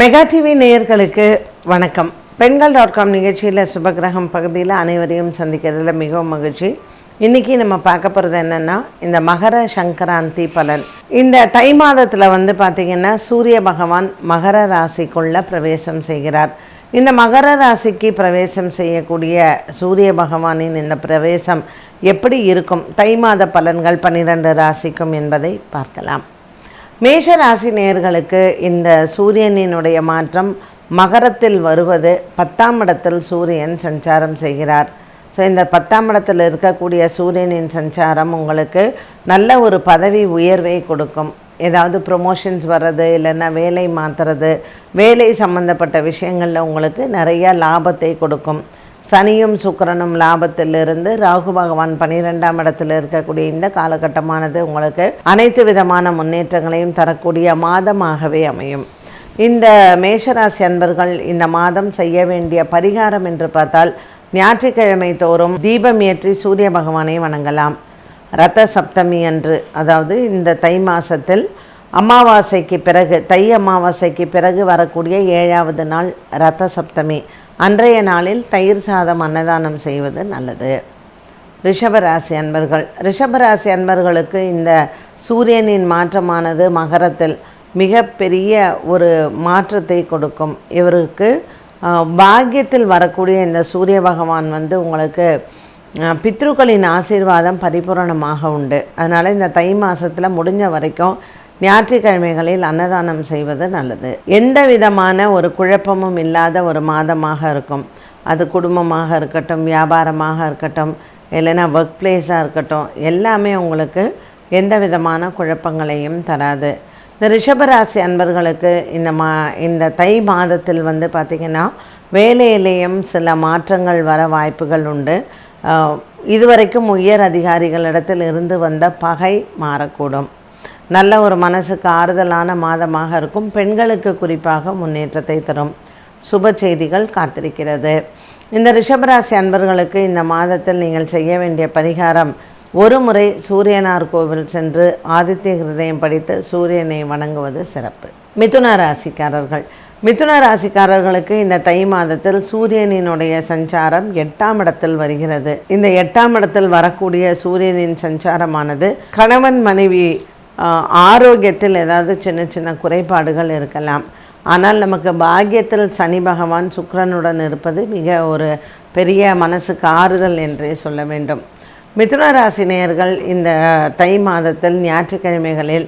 Mega TV நேயர்களுக்கு வணக்கம். பெண்கள் டாட் காம் நிகழ்ச்சியில் சுபகிரகம் பகுதியில் அனைவரையும் சந்திக்கிறதுல மிகவும் மகிழ்ச்சி. இன்றைக்கி நம்ம பார்க்க போகிறது என்னென்னா இந்த மகர சங்கராந்தி பலன். இந்த தை மாதத்தில் வந்து பார்த்திங்கன்னா சூரிய பகவான் மகர ராசிக்குள்ளே பிரவேசம் செய்கிறார். இந்த மகர ராசிக்கு பிரவேசம் செய்யக்கூடிய சூரிய பகவானின் இந்த பிரவேசம் எப்படி இருக்கும்? தை மாத பலன்கள் பன்னிரண்டு ராசிக்கும் என்பதை பார்க்கலாம். மேஷ ராசி நேர்களுக்கு இந்த சூரியனினுடைய மாற்றம் மகரத்தில் வருவது பத்தாம் இடத்தில் சூரியன் சஞ்சாரம் செய்கிறார். ஸோ இந்த பத்தாம் இடத்தில் இருக்கக்கூடிய சூரியனின் சஞ்சாரம் உங்களுக்கு நல்ல ஒரு பதவி உயர்வை கொடுக்கும். ஏதாவது ப்ரொமோஷன்ஸ் வர்றது இல்லைன்னா வேலை மாற்றுறது வேலை சம்மந்தப்பட்ட விஷயங்களில் உங்களுக்கு நிறைய லாபத்தை கொடுக்கும். சனியும் சுக்கிரனும் லாபத்திலிருந்து ராகு பகவான் பனிரெண்டாம் இடத்தில் இருக்கக்கூடிய இந்த காலகட்டமானது உங்களுக்கு அனைத்து விதமான முன்னேற்றங்களையும் தரக்கூடிய மாதமாகவே அமையும். இந்த மேஷராசி அன்பர்கள் இந்த மாதம் செய்ய வேண்டிய பரிகாரம் என்று பார்த்தால் ஞாயிற்றுக்கிழமை தோறும் தீபம் ஏற்றி சூரிய பகவானை வணங்கலாம். ரத சப்தமி அன்று அதாவது இந்த தை மாசத்தில் அமாவாசைக்கு பிறகு தை அமாவாசைக்கு பிறகு வரக்கூடிய ஏழாவது நாள் ரத சப்தமி. அன்றைய நாளில் தயிர் சாதம் அன்னதானம் செய்வது நல்லது. ரிஷபராசி அன்பர்கள். ரிஷபராசி அன்பர்களுக்கு இந்த சூரியனின் மாற்றமானது மகரத்தில் மிகப்பெரிய ஒரு மாற்றத்தை கொடுக்கும். இவருக்கு பாக்கியத்தில் வரக்கூடிய இந்த சூரிய பகவான் வந்து உங்களுக்கு பித்ருக்களின் ஆசீர்வாதம் பரிபூரணமாக உண்டு. அதனால் இந்த தை மாதத்தில் முடிஞ்ச வரைக்கும் ஞாயிற்றுக்கிழமைகளில் அன்னதானம் செய்வது நல்லது. எந்த விதமான ஒரு குழப்பமும் இல்லாத ஒரு மாதமாக இருக்கும். அது குடும்பமாக இருக்கட்டும் வியாபாரமாக இருக்கட்டும் இல்லைன்னா ஒர்க் பிளேஸாக இருக்கட்டும் எல்லாமே உங்களுக்கு எந்த விதமான குழப்பங்களையும் தராது. இந்த ரிஷபராசி அன்பர்களுக்கு இந்த மா இந்த தை மாதத்தில் வந்து பார்த்திங்கன்னா வேலையிலேயும் சில மாற்றங்கள் வர வாய்ப்புகள் உண்டு. இதுவரைக்கும் உயர் அதிகாரிகளிடத்தில் இருந்து வந்த பகை மாறக்கூடும். நல்ல ஒரு மனசுக்கு ஆறுதலான மாதமாக இருக்கும். பெண்களுக்கு குறிப்பாக முன்னேற்றத்தை தரும் சுப செய்திகள் காத்திருக்கிறது. இந்த ரிஷபராசி அன்பர்களுக்கு இந்த மாதத்தில் நீங்கள் செய்ய வேண்டிய பரிகாரம் ஒரு முறை சூரியனார் கோவில் சென்று ஆதித்ய ஹிருதயம் படித்து சூரியனை வணங்குவது சிறப்பு. மிதுன ராசிக்காரர்கள். மிதுன ராசிக்காரர்களுக்கு இந்த தை மாதத்தில் சூரியனினுடைய சஞ்சாரம் எட்டாம் இடத்தில் வருகிறது. இந்த எட்டாம் இடத்தில் வரக்கூடிய சூரியனின் சஞ்சாரமானது கணவன் மனைவி ஆரோக்கியத்தில் ஏதாவது சின்ன சின்ன குறைபாடுகள் இருக்கலாம். ஆனால் நமக்கு பாக்கியத்தில் சனி பகவான் சுக்கரனுடன் இருப்பது மிக ஒரு பெரிய மனசுக்கு ஆறுதல் என்றே சொல்ல வேண்டும். மிதுன ராசி நேயர்கள் இந்த தை மாதத்தில் ஞாயிற்றுக்கிழமைகளில்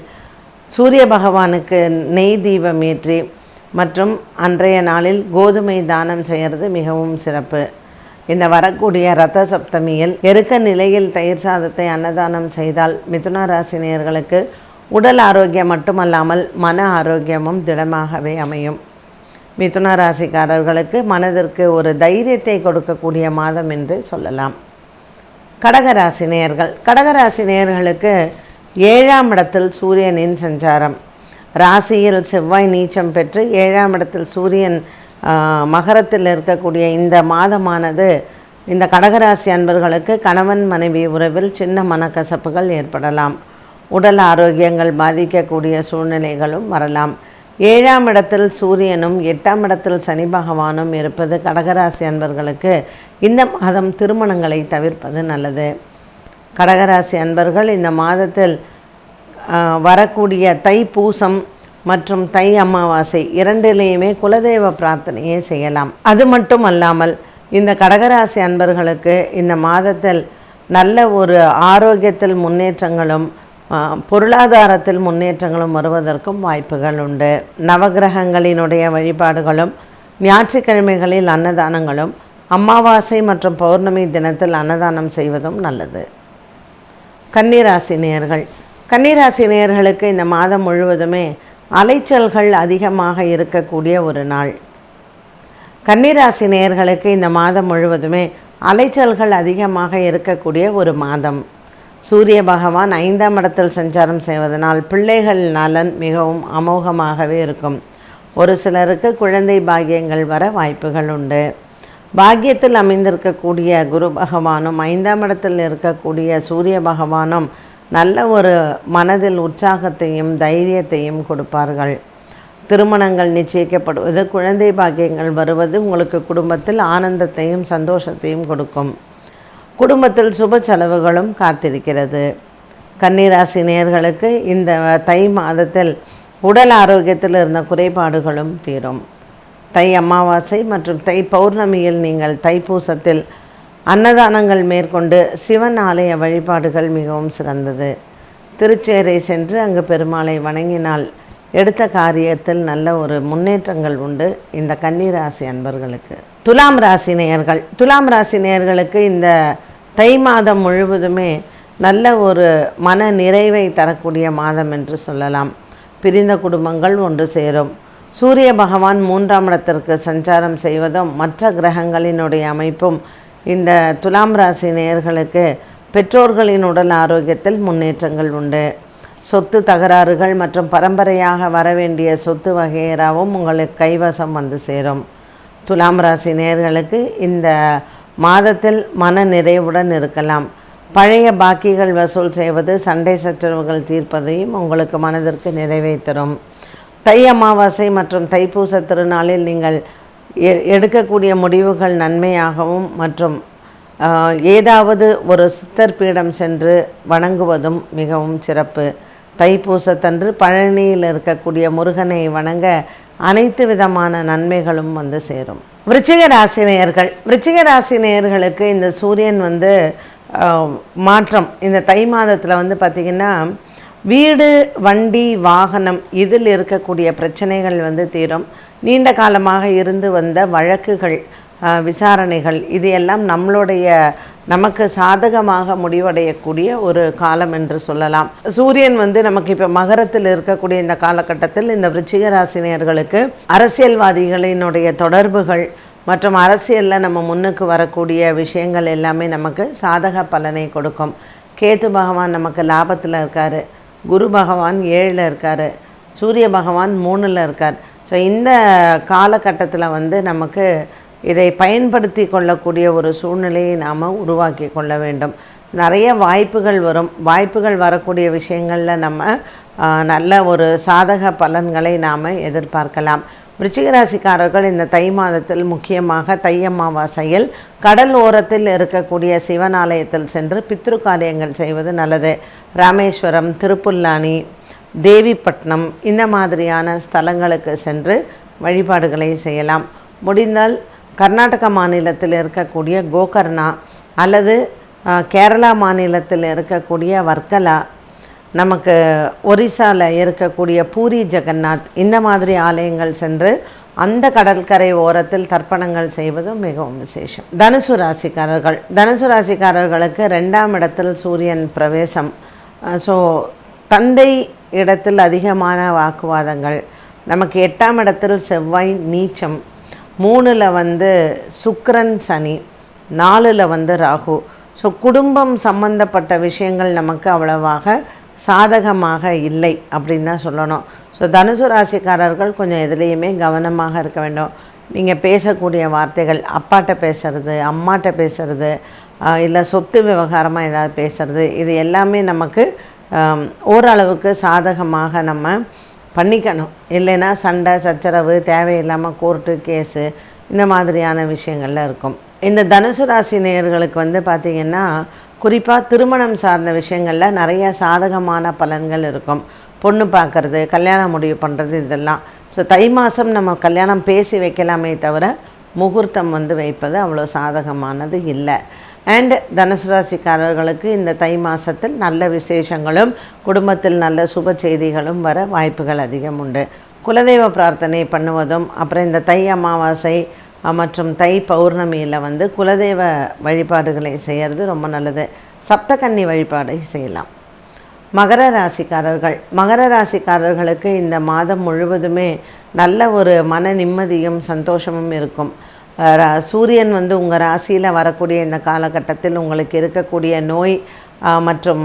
சூரிய பகவானுக்கு நெய் தீபம் ஏற்றி மற்றும் அன்றைய நாளில் கோதுமை தானம் செய்கிறது மிகவும் சிறப்பு. இந்த வரக்கூடிய ரத சப்தமியில் எருக்க நிலையில் தயிர் சாதத்தை அன்னதானம் செய்தால் மிதுன ராசினியர்களுக்கு உடல் ஆரோக்கியம் மட்டுமல்லாமல் மன ஆரோக்கியமும் திடமாகவே அமையும். மிதுன ராசிக்காரர்களுக்கு மனதிற்கு ஒரு தைரியத்தை கொடுக்கக்கூடிய மாதம் என்று சொல்லலாம். கடகராசி நேயர்கள். கடகராசி நேயர்களுக்கு ஏழாம் இடத்தில் சூரியனின் சஞ்சாரம். ராசியில் செவ்வாய் நீச்சம் பெற்று ஏழாம் இடத்தில் சூரியன் மகரத்தில் இருக்கக்கூடிய இந்த மாதமானது இந்த கடகராசி அன்பர்களுக்கு கணவன் மனைவி உறவில் சின்ன மனக்கசப்புகள் ஏற்படலாம். உடல் ஆரோக்கியங்கள் பாதிக்கக்கூடிய சூழ்நிலைகளும் வரலாம். ஏழாம் இடத்தில் சூரியனும் எட்டாம் இடத்தில் சனி பகவானும் இருப்பது கடகராசி அன்பர்களுக்கு இந்த மாதம் திருமணங்களை தவிர்ப்பது நல்லது. கடகராசி அன்பர்கள் இந்த மாதத்தில் வரக்கூடிய தை பூசம் மற்றும் தை அமாவாசை இரண்டிலேயுமே குலதெய்வ பிரார்த்தனையை செய்யலாம். அது மட்டும் அல்லாமல் இந்த கடகராசி அன்பர்களுக்கு இந்த மாதத்தில் நல்ல ஒரு ஆரோக்கியத்தில் முன்னேற்றங்களும் பொருளாதாரத்தில் முன்னேற்றங்களும் வருவதற்கும் வாய்ப்புகள் உண்டு. நவகிரகங்களினுடைய வழிபாடுகளும் ஞாயிற்றுக்கிழமைகளில் அன்னதானங்களும் அமாவாசை மற்றும் பௌர்ணமி தினத்தில் அன்னதானம் செய்வதும் நல்லது. கன்னிராசி நேயர்கள். கன்னிராசி நேயர்களுக்கு இந்த மாதம் முழுவதுமே அலைச்சல்கள் அதிகமாக இருக்கக்கூடிய ஒரு நாள். கன்னிராசி நேயர்களுக்கு இந்த மாதம் முழுவதுமே அலைச்சல்கள் அதிகமாக இருக்கக்கூடிய ஒரு மாதம். சூரிய பகவான் ஐந்தாம் இடத்தில் சஞ்சாரம் செய்வதனால் பிள்ளைகள் நலன் மிகவும் அமோகமாகவே இருக்கும். ஒரு சிலருக்கு குழந்தை பாகியங்கள் வர வாய்ப்புகள் உண்டு. பாக்கியத்தில் அமைந்திருக்கக்கூடிய குரு பகவானும் ஐந்தாம் இடத்தில் இருக்கக்கூடிய சூரிய பகவானும் நல்ல ஒரு மனதில் உற்சாகத்தையும் தைரியத்தையும் கொடுப்பார்கள். திருமணங்கள் நிச்சயிக்கப்படுவது குழந்தை பாக்கியங்கள் வருவது உங்களுக்கு குடும்பத்தில் ஆனந்தத்தையும் சந்தோஷத்தையும் கொடுக்கும். குடும்பத்தில் சுப செலவுகளும் காத்திருக்கிறது. கன்னிராசி நேர்களுக்கு இந்த தை மாதத்தில் உடல் ஆரோக்கியத்தில் இருந்த குறைபாடுகளும் தீரும். தை அமாவாசை மற்றும் தை பௌர்ணமியில் நீங்கள் தைப்பூசத்தில் அன்னதானங்கள் மேற்கொண்டு சிவன் ஆலய வழிபாடுகள் மிகவும் சிறந்தது. திருச்சேரை சென்று அங்கு பெருமாளை வணங்கினால் எடுத்த காரியத்தில் நல்ல ஒரு முன்னேற்றங்கள் உண்டு. இந்த கன்னிராசி அன்பர்களுக்கு. துலாம் ராசி நேயர்கள். துலாம் ராசி நேயர்களுக்கு இந்த தை மாதம் முழுவதுமே நல்ல ஒரு மன நிறைவை தரக்கூடிய மாதம் என்று சொல்லலாம். பிரிந்த குடும்பங்கள் ஒன்று சேரும். சூரிய பகவான் மூன்றாம் இடத்திற்கு சஞ்சாரம் செய்வதும் மற்ற கிரகங்களினுடைய அமைப்பும் இந்த துலாம் ராசி நேயர்களுக்கு பெற்றோர்களின் உடல் ஆரோக்கியத்தில் முன்னேற்றங்கள் உண்டு. சொத்து தகராறுகள் மற்றும் பரம்பரையாக வர வேண்டிய சொத்து வகையராவும் உங்களுக்கு கைவசம் வந்து சேரும். துலாம் ராசி நேயர்களுக்கு இந்த மாதத்தில் மன நிறைவுடன் இருக்கலாம். பழைய பாக்கிகள் வசூல் செய்வது சண்டை சச்சரவுகள் தீர்ப்பதையும் உங்களுக்கு மனதிற்கு நிறைவை தரும். தை அமாவாசை மற்றும் தைப்பூச திருநாளில் நீங்கள் எடுக்கக்கூடிய முடிவுகள் நன்மையாகவும் மற்றும் ஏதாவது ஒரு சித்தர் பீடம் சென்று வணங்குவதும் மிகவும் சிறப்பு. தைப்பூசத்தன்று பழனியில் இருக்கக்கூடிய முருகனை வணங்க அனைத்து விதமான நன்மைகளும் வந்து சேரும். விருச்சிக ராசினியர்கள் விருச்சிக ராசினியர்களுக்கு இந்த சூரியன் வந்து மாற்றம். இந்த தை மாதத்தில் வந்து பார்த்திங்கன்னா வீடு வண்டி வாகனம் இதில் இருக்கக்கூடிய பிரச்சனைகள் வந்து தீரும். நீண்ட காலமாக இருந்து வந்த வழக்குகள் விசாரணைகள் இது எல்லாம் நம்மளுடைய நமக்கு சாதகமாக முடிவடையக்கூடிய ஒரு காலம் என்று சொல்லலாம். சூரியன் வந்து நமக்கு இப்போ மகரத்தில் இருக்கக்கூடிய இந்த காலகட்டத்தில் இந்த விருச்சிக ராசினியர்களுக்கு அரசியல்வாதிகளினுடைய தொடர்புகள் மற்றும் அரசியலில் நம்ம முன்னுக்கு வரக்கூடிய விஷயங்கள் எல்லாமே நமக்கு சாதக பலனை கொடுக்கும். கேது பகவான் நமக்கு லாபத்தில் இருக்கார். குரு பகவான் ஏழில் இருக்கார். சூரிய பகவான் மூணில் இருக்கார். ஸோ இந்த காலகட்டத்தில் வந்து நமக்கு இதை பயன்படுத்தி கொள்ளக்கூடிய ஒரு சூழ்நிலையை நாம் உருவாக்கி கொள்ள வேண்டும். நிறைய வாய்ப்புகள் வரும். வாய்ப்புகள் வரக்கூடிய விஷயங்களில் நம்ம நல்ல ஒரு சாதக பலன்களை நாம் எதிர்பார்க்கலாம். விருச்சிக ராசிக்காரர்கள் இந்த தை மாதத்தில் முக்கியமாக தை அமாவாசையில் கடல் ஓரத்தில் இருக்கக்கூடிய சிவன் ஆலயத்தில் சென்று பித்ரு காரியங்கள் செய்வது நல்லது. ராமேஸ்வரம் திருப்புல்லானி தேவிப்பட்டினம் இந்த மாதிரியான ஸ்தலங்களுக்கு சென்று வழிபாடுகளை செய்யலாம். முடிந்தால் கர்நாடக மாநிலத்தில் இருக்கக்கூடிய கோகர்ணா அல்லது கேரளா மாநிலத்தில் இருக்கக்கூடிய வர்க்கலா நமக்கு ஒரிசாவில் இருக்கக்கூடிய பூரி ஜெகநாத் இந்த மாதிரி ஆலயங்கள் சென்று அந்த கடற்கரை ஓரத்தில் தர்ப்பணங்கள் செய்வது மிகவும் விசேஷம். தனுசு ராசிக்காரர்கள். தனுசு ராசிக்காரர்களுக்கு ரெண்டாம் இடத்தில் சூரியன் பிரவேசம். ஸோ தந்தை இடத்தில் அதிகமான வாக்குவாதங்கள். நமக்கு எட்டாம் இடத்தில் செவ்வாய் நீச்சம். மூணில் வந்து சுக்கரன் சனி. நாலில் வந்து ராகு. ஸோ குடும்பம் சம்பந்தப்பட்ட விஷயங்கள் நமக்கு அவ்வளவாக சாதகமாக இல்லை அப்படின்னு தான் சொல்லணும். ஸோ தனுசு ராசிக்காரர்கள் கொஞ்சம் எதுலேயுமே கவனமாக இருக்க வேண்டும். நீங்கள் பேசக்கூடிய வார்த்தைகள் அப்பாட்ட பேசுறது அம்மாட்ட பேசுறது இல்லை சொத்து விவகாரமாக ஏதாவது பேசுறது இது எல்லாமே நமக்கு ஓரளவுக்கு சாதகமாக நம்ம பண்ணிக்கணும். இல்லைன்னா சண்டை சச்சரவு தேவையில்லாமல் கோர்ட்டு கேஸு இந்த மாதிரியான விஷயங்கள்ல இருக்கும். இந்த தனுசு ராசி நேயர்களுக்கு வந்து பார்த்திங்கன்னா குறிப்பாக திருமணம் சார்ந்த விஷயங்களில் நிறைய சாதகமான பலன்கள் இருக்கும். பொண்ணு பார்க்குறது கல்யாணம் முடிவு பண்ணுறது இதெல்லாம். ஸோ தை மாதம் நம்ம கல்யாணம் பேசி வைக்கலாமே தவிர முகூர்த்தம் வந்து வைப்பது அவ்வளோ சாதகமானது இல்லை. அண்ட் தனுசு ராசிக்காரர்களுக்கு இந்த தை மாதத்தில் நல்ல விசேஷங்களும் குடும்பத்தில் நல்ல சுப செய்திகளும் வர வாய்ப்புகள் அதிகம் உண்டு. குலதெய்வ பிரார்த்தனை பண்ணுவதும் அப்புறம் இந்த தை அமாவாசை மற்றும் தை பௌர்ணமியில் வந்து குலதெய்வ வழிபாடுகளை செய்கிறது ரொம்ப நல்லது. சப்தகன்னி வழிபாடை செய்யலாம். மகர ராசிக்காரர்கள் மகர ராசிக்காரர்களுக்கு இந்த மாதம் முழுவதுமே நல்ல ஒரு மன நிம்மதியும் சந்தோஷமும் இருக்கும். சூரியன் வந்து உங்கள் ராசியில் வரக்கூடிய இந்த காலகட்டத்தில் உங்களுக்கு இருக்கக்கூடிய நோய் மற்றும்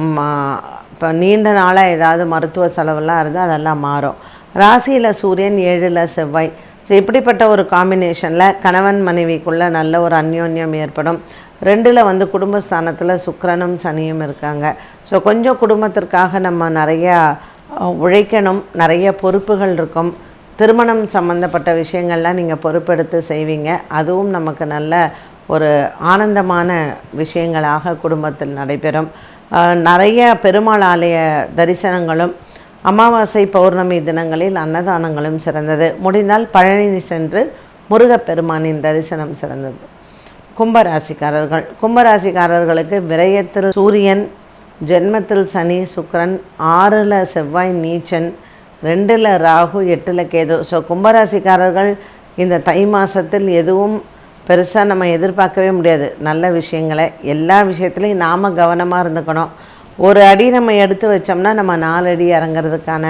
இப்போ நீண்ட நாளாக ஏதாவது மருத்துவ செலவெல்லாம் இருந்தால் அதெல்லாம் மாறும். ராசியில் சூரியன் ஏழில் செவ்வாய். ஸோ இப்படிப்பட்ட ஒரு காம்பினேஷனில் கணவன் மனைவிக்குள்ளே நல்ல ஒரு அந்யோன்யம் ஏற்படும். ரெண்டில் வந்து குடும்பஸ்தானத்தில் சுக்கரனும் சனியும் இருக்காங்க. ஸோ கொஞ்சம் குடும்பத்திற்காக நம்ம நிறையா உழைக்கணும். நிறைய பொறுப்புகள் இருக்கும். திருமணம் சம்மந்தப்பட்ட விஷயங்கள்லாம் நீங்கள் பொறுப்பெடுத்து செய்வீங்க. அதுவும் நமக்கு நல்ல ஒரு ஆனந்தமான விஷயங்களாக குடும்பத்தில் நடைபெறும். நிறைய பெருமாள் ஆலய தரிசனங்களும் அமாவாசை பௌர்ணமி தினங்களில் அன்னதானங்களும் சிறந்தது. முடிந்தால் பழனி சென்று முருகப்பெருமானின் தரிசனம் சிறந்தது. கும்பராசிக்காரர்கள். கும்பராசிக்காரர்களுக்கு விரயத்தில் சூரியன் ஜென்மத்தில் சனி சுக்கரன் ஆறில் செவ்வாய் நீச்சன் ரெண்டில் ராகு எட்டில் கேது. ஸோ கும்பராசிக்காரர்கள் இந்த தை மாதத்தில் எதுவும் பெருசாக நம்ம எதிர்பார்க்கவே முடியாது. நல்ல விஷயங்களை எல்லா விஷயத்துலையும் நாம் கவனமாக இருந்துக்கணும். ஒரு அடி நம்ம எடுத்து வச்சோம்னா நம்ம நாலு அடி இறங்குறதுக்கான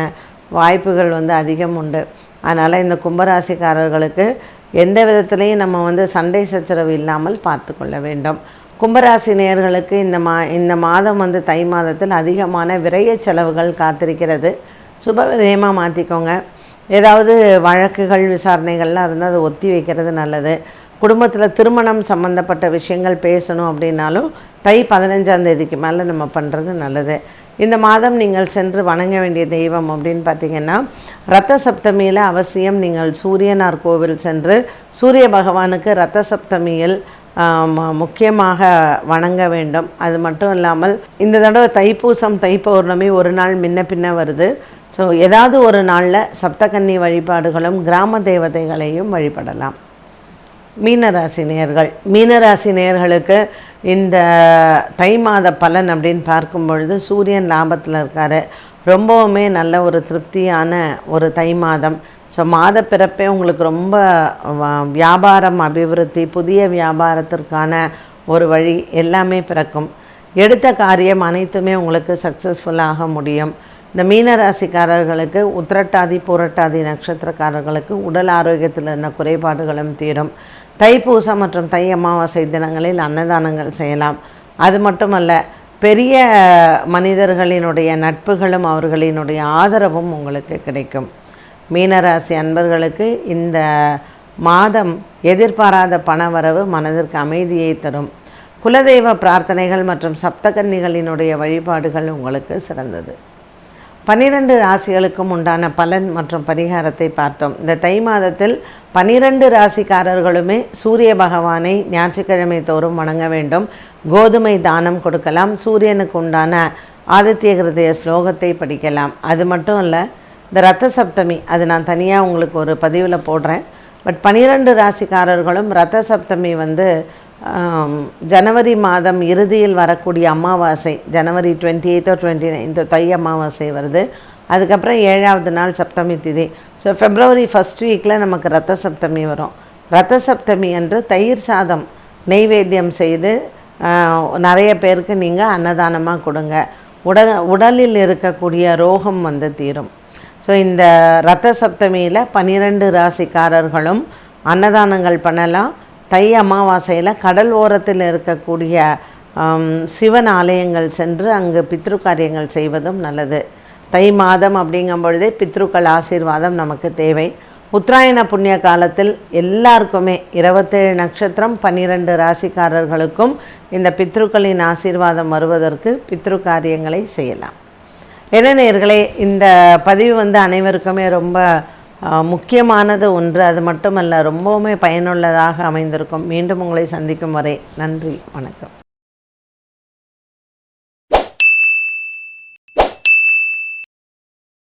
வாய்ப்புகள் வந்து அதிகம் உண்டு. அதனால் இந்த கும்பராசிக்காரர்களுக்கு எந்த விதத்துலேயும் நம்ம வந்து சண்டை சச்சரவு இல்லாமல் பார்த்து கொள்ள வேண்டும். கும்பராசி நேயர்களுக்கு இந்த மா இந்த மாதம் வந்து தை மாதத்தில் அதிகமான விரைய செலவுகள் காத்திருக்கிறது. சுபவிதயமாக மாற்றிக்கோங்க ஏதாவது வழக்குகள் விசாரணைகள்லாம் இருந்தால் அதை ஒத்தி வைக்கிறது நல்லது. குடும்பத்தில் திருமணம் சம்மந்தப்பட்ட விஷயங்கள் பேசணும் அப்படின்னாலும் தை பதினஞ்சாம் தேதிக்கு மேலே நம்ம பண்ணுறது நல்லது. இந்த மாதம் நீங்கள் சென்று வணங்க வேண்டிய தெய்வம் அப்படின்னு பார்த்தீங்கன்னா ரத்த சப்தமியில் அவசியம் நீங்கள் சூரியனார் கோவில் சென்று சூரிய பகவானுக்கு ரத்த சப்தமியில் முக்கியமாக வணங்க வேண்டும். அது மட்டும் இல்லாமல் இந்த தடவை தைப்பூசம் தை பௌர்ணமி ஒரு நாள் முன்ன பின்ன வருது. ஸோ ஏதாவது ஒரு நாளில் சப்தகன்னி வழிபாடுகளும் கிராம தேவதைகளையும் வழிபடலாம். மீனராசி நேர்கள் மீனராசி நேயர்களுக்கு இந்த தை மாத பலன் அப்படின்னு பார்க்கும் பொழுது சூரியன் லாபத்தில் இருக்கார். ரொம்பவுமே நல்ல ஒரு திருப்தியான ஒரு தை மாதம். ஸோ மாத பிறப்பே உங்களுக்கு ரொம்ப வ- வியாபாரம் அபிவிருத்தி புதிய வியாபாரத்திற்கான ஒரு வழி எல்லாமே பிறக்கும். எடுத்த காரியம் அனைத்துமே உங்களுக்கு சக்ஸஸ்ஃபுல்லாக முடியும். இந்த மீனராசிக்காரர்களுக்கு உத்திரட்டாதி புரட்டாதி நட்சத்திரக்காரர்களுக்கு உடல் ஆரோக்கியத்தில் இருந்த குறைபாடுகளும் தீரும். தைப்பூசம் மற்றும் தை அமாவாசை தினங்களில் அன்னதானங்கள் செய்யலாம். அது மட்டுமல்ல பெரிய மனிதர்களினுடைய நட்புகளும் அவர்களினுடைய ஆதரவும் உங்களுக்கு கிடைக்கும். மீனராசி அன்பர்களுக்கு இந்த மாதம் எதிர்பாராத பணவரவு மனதிற்கு அமைதியை தரும். குலதெய்வ பிரார்த்தனைகள் மற்றும் சப்தகன்னிகளினுடைய வழிபாடுகள் உங்களுக்கு சிறந்தது. பனிரெண்டு ராசிகளுக்கும் உண்டான பலன் மற்றும் பரிகாரத்தை பார்த்தோம். இந்த தை மாதத்தில் பனிரெண்டு ராசிக்காரர்களுமே சூரிய பகவானை ஞாயிற்றுக்கிழமை தோறும் வணங்க வேண்டும். கோதுமை தானம் கொடுக்கலாம். சூரியனுக்கு உண்டான ஆதித்ய ஹிருதய ஸ்லோகத்தை படிக்கலாம். அது மட்டும் இல்லை இந்த ரத்த சப்தமி அது நான் தனியாக உங்களுக்கு ஒரு பதிவில் போடுறேன். பட் பனிரெண்டு ராசிக்காரர்களும் ரத்த சப்தமி வந்து ஜனவரி மாதம் இறுதியில் வரக்கூடிய அமாவாசை ஜனவரி டுவெண்ட்டி எயித்தோ டுவெண்ட்டி நைன்த்தோ தை அமாவாசை வருது. அதுக்கப்புறம் ஏழாவது நாள் சப்தமி திதி. ஸோ ஃபெப்ரவரி ஃபஸ்ட் வீக்கில் நமக்கு ரத்த சப்தமி வரும். ரத்த சப்தமி அன்று தயிர் சாதம் நெய்வேத்தியம் செய்து நிறைய பேருக்கு நீங்கள் அன்னதானமாக கொடுங்க. உட உடலில் இருக்கக்கூடிய ரோகம் வந்து தீரும். ஸோ இந்த ரத்த சப்தமியில் பன்னிரெண்டு ராசிக்காரர்களும் அன்னதானங்கள் பண்ணலாம். தை அமாவாசையில் கடல் ஓரத்தில் இருக்கக்கூடிய சிவன் ஆலயங்கள் சென்று அங்கு பித்ரு காரியங்கள் செய்வதும் நல்லது. தை மாதம் அப்படிங்கும் பொழுதே பித்ருக்கள் ஆசீர்வாதம் நமக்கு தேவை. உத்தராயண புண்ணிய காலத்தில் எல்லாருக்குமே இருபத்தேழு நட்சத்திரம் பன்னிரெண்டு ராசிக்காரர்களுக்கும் இந்த பித்ருக்களின் ஆசீர்வாதம் வருவதற்கு பித்ரு காரியங்களை செய்யலாம். என்ன நேர்களே இந்த பதிவு வந்து அனைவருக்குமே ரொம்ப முக்கியமானது ஒன்று. அது மட்டுமல்ல ரொம்பவுமே பயனுள்ளதாக அமைந்திருக்கும். மீண்டும் உங்களை சந்திக்கும் வரை நன்றி வணக்கம்.